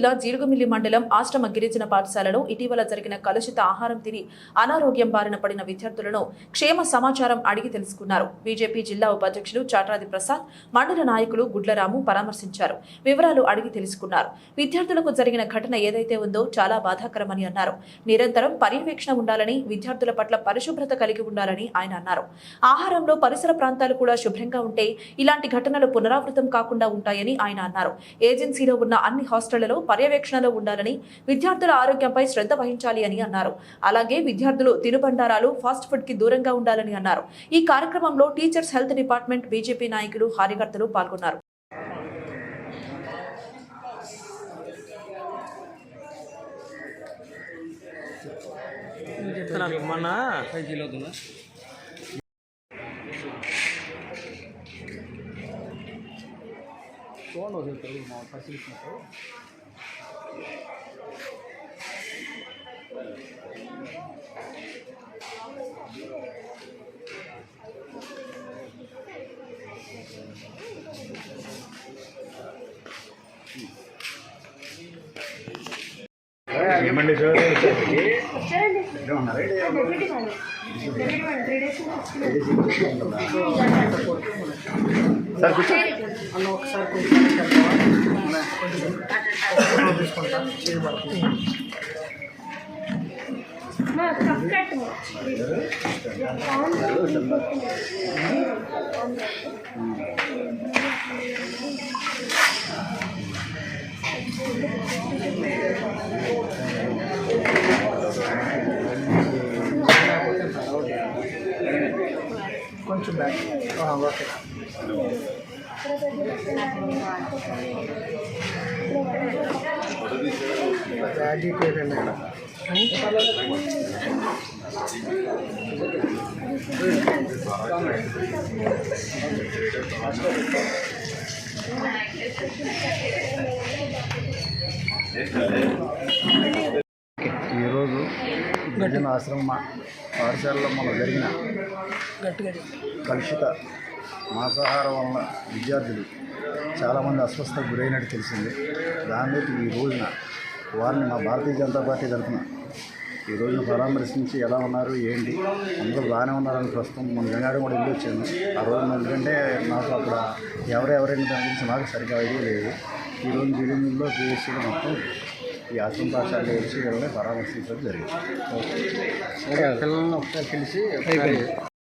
జిల్లా జీలుగుమిల్లి మండలం ఆశ్రమ గిరిజన పాఠశాలలో ఇటీవల జరిగిన కలుషిత ఆహారం తిని అనారోగ్యం బారిన పడిన విద్యార్థులను క్షేమ సమాచారం అడిగి తెలుసుకున్నారు. బీజేపీ జిల్లా ఉపాధ్యక్షులు చాట్రాది ప్రసాద్ మండల నాయకులు గుడ్లరాము పరామర్శించారు. వివరాలు అడిగి తెలుసుకున్నారు. విద్యార్థులకు జరిగిన ఘటన ఏదైతే ఉందో చాలా బాధాకరమని అన్నారు. నిరంతరం పర్యవేక్షణ ఉండాలని విద్యార్థుల పట్ల పరిశుభ్రత కలిగి ఉండాలని ఆయన అన్నారు. ఆహారంలో పరిసర ప్రాంతాలు కూడా శుభ్రంగా ఉంటే ఇలాంటి ఘటనలు పునరావృతం కాకుండా ఉంటాయని ఆయన అన్నారు. ఏజెన్సీలో ఉన్న అన్ని హాస్టళ్ళలో పర్యవేక్షణలో ఉండాలని విద్యార్థుల ఆరోగ్యంపై శ్రద్ధ వహించాలి అని అన్నారు. అలాగే విద్యార్థులు తినుబండారాలు ఫాస్ట్ ఫుడ్కి దూరంగా ఉండాలని అన్నారు. ఈ కార్యక్రమంలో టీచర్స్ హెల్త్ డిపార్ట్మెంట్ బీజేపీ నాయకులు కార్యకర్తలు పాల్గొన్నారు. చెప్తున్నాను మొన్న ఫైవ్ కిలో అవుతుందా చూడండి ఒకసారి మా పరిశీలిస్తున్నప్పుడు ఏమండి సార్ సార్. కూర్చో. అన్న ఒకసారి తీసుకుంటాను కొంచెం తీసుకుంటా చేయబడుతుంది బ్యాక్ ఓకే బ్యాగీకి ఈరోజు గిరిజన ఆశ్రమ పాఠశాలలో మనం జరిగిన గట్టిగా కలుషిత మాంసాహారం వలన విద్యార్థులు చాలామంది అస్వస్థకు గురైనట్టు తెలిసింది. దాని ఈ రోజున వారిని మా భారతీయ జనతా పార్టీ తరఫున ఈ రోజున పరామర్శించి ఎలా ఉన్నారు ఏంటి అందరూ బాగానే ఉన్నారని ప్రస్తుతం మన గంగాడ కూడా వెళ్ళి వచ్చాను. ఆ రోజు ఎందుకంటే నాకు అక్కడ ఎవరెవరైనా దాని గురించి నాకు సరిగ్గా ఐడియా లేదు. ఈ రోజు జిల్లాలో పిఎస్సీలో మొత్తం ఈ ఆశ్రమ పాఠశాలలో వచ్చి వెళ్ళి పరామర్శించడం జరిగింది. పిల్లల్ని ఒకసారి పిలిచి